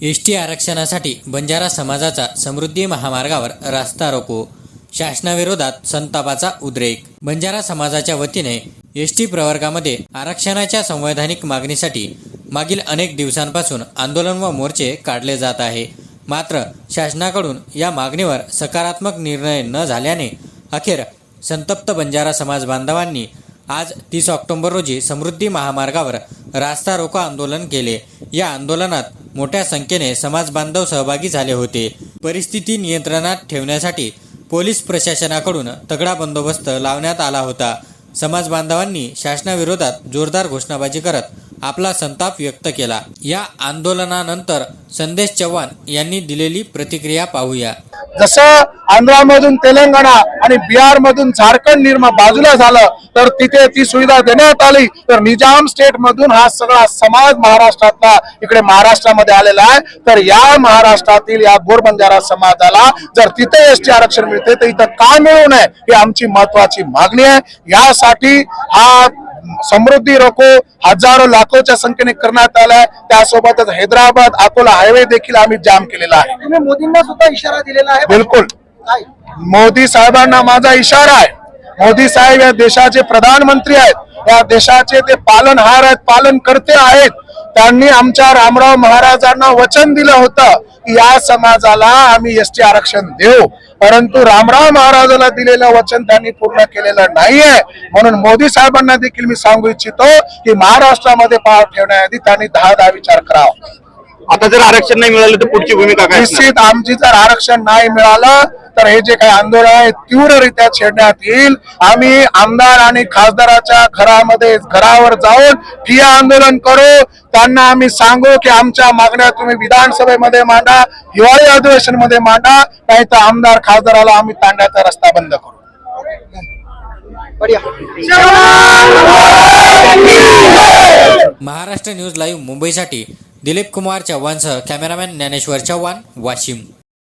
S T आरक्षणासाठी बंजारा समाजाचा समृद्धी महामार्गावर रास्ता रोको. शासनाविरोधात संतापाचा उद्रेक. बंजारा समाजाच्या वतीने एस टी प्रवर्गामध्ये आरक्षणाच्या संवैधानिक मागणीसाठी मागील अनेक दिवसांपासून आंदोलन व मोर्चे काढले जात आहे. मात्र शासनाकडून या मागणीवर सकारात्मक निर्णय न झाल्याने अखेर संतप्त बंजारा समाज बांधवांनी आज तीस ऑक्टोबर रोजी समृद्धी महामार्गावर रास्ता रोको आंदोलन केले. या आंदोलनात मोठ्या संख्येने समाज बांधव सहभागी झाले होते. परिस्थिती नियंत्रणात ठेवण्यासाठी पोलीस प्रशासनाकडून तगडा बंदोबस्त लावण्यात आला होता. समाज बांधवांनी शासनाविरोधात जोरदार घोषणाबाजी करत आपला संताप व्यक्त केला. या आंदोलनानंतर संदेश चव्हाण यांनी दिलेली प्रतिक्रिया पाहूया. जसं आंध्रामधून तेलंगणा आणि बिहारमधून झारखंड निर्मा बाजूला झालं तर तिथे ती सुविधा देण्यात आली. तर निजाम स्टेट मधून हा सगळा समाज महाराष्ट्रातला इकडे महाराष्ट्रामध्ये आलेला आहे. तर या महाराष्ट्रातील या गोरबंजारा समाजाला जर तिथे एस टी आरक्षण मिळते तर इथं का मिळू नये ही आमची महत्वाची मागणी आहे. यासाठी हा समृद्धी रोको. हजारो लाखोच्या संख्येने करण्यात आलाय. त्यासोबतच हैदराबाद अकोला हायवे देखील आम्ही जाम केलेला आहे. मोदींना सुद्धा इशारा दिलेला आहे. बिलकुल? मोदी साहेबांना माझा इशारा आहे. मोदी साहेब या देशाचे प्रधानमंत्री आहेत. या देशाचे ते पालनहार आहेत पालन करते आहेत. त्यांनी आमच्या रामराव महाराजांना वचन दिलं होतं. की या समाजाला आम्ही एस टी आरक्षण देऊ. परंतु रामराव महाराजाला दिलेलं वचन त्यांनी पूर्ण केलेलं नाहीये. म्हणून मोदी साहेबांना देखील मी सांगू इच्छितो की महाराष्ट्रामध्ये पाव ठेवण्याआधी त्यांनी दहा दहा विचार करावा. आता जर आरक्षण नाही मिळालं तर पुढची भूमिका काय असणार? निश्चित आमची जर आरक्षण नाही मिळालं तर हे जे काही आंदोलन आहे तीव्ररित्या छेडण्यात येईल. आम्ही आमदार आणि खासदाराच्या घरामध्ये घरावर जाऊन ठिय्या आंदोलन करू. त्यांना आम्ही सांगू की आमच्या मागण्या तुम्ही विधानसभेमध्ये मांडा हिवाळी अधिवेशनमध्ये मांडा नाही तर आमदार खासदाराला आम्ही तांड्याचा रस्ता बंद करू. बढिया. महाराष्ट्र न्यूज लाईव्ह मुंबईसाठी दिलीप कुमार चव्हाणसह कॅमेरामॅन ज्ञानेश्वर चव्हाण वाशिम.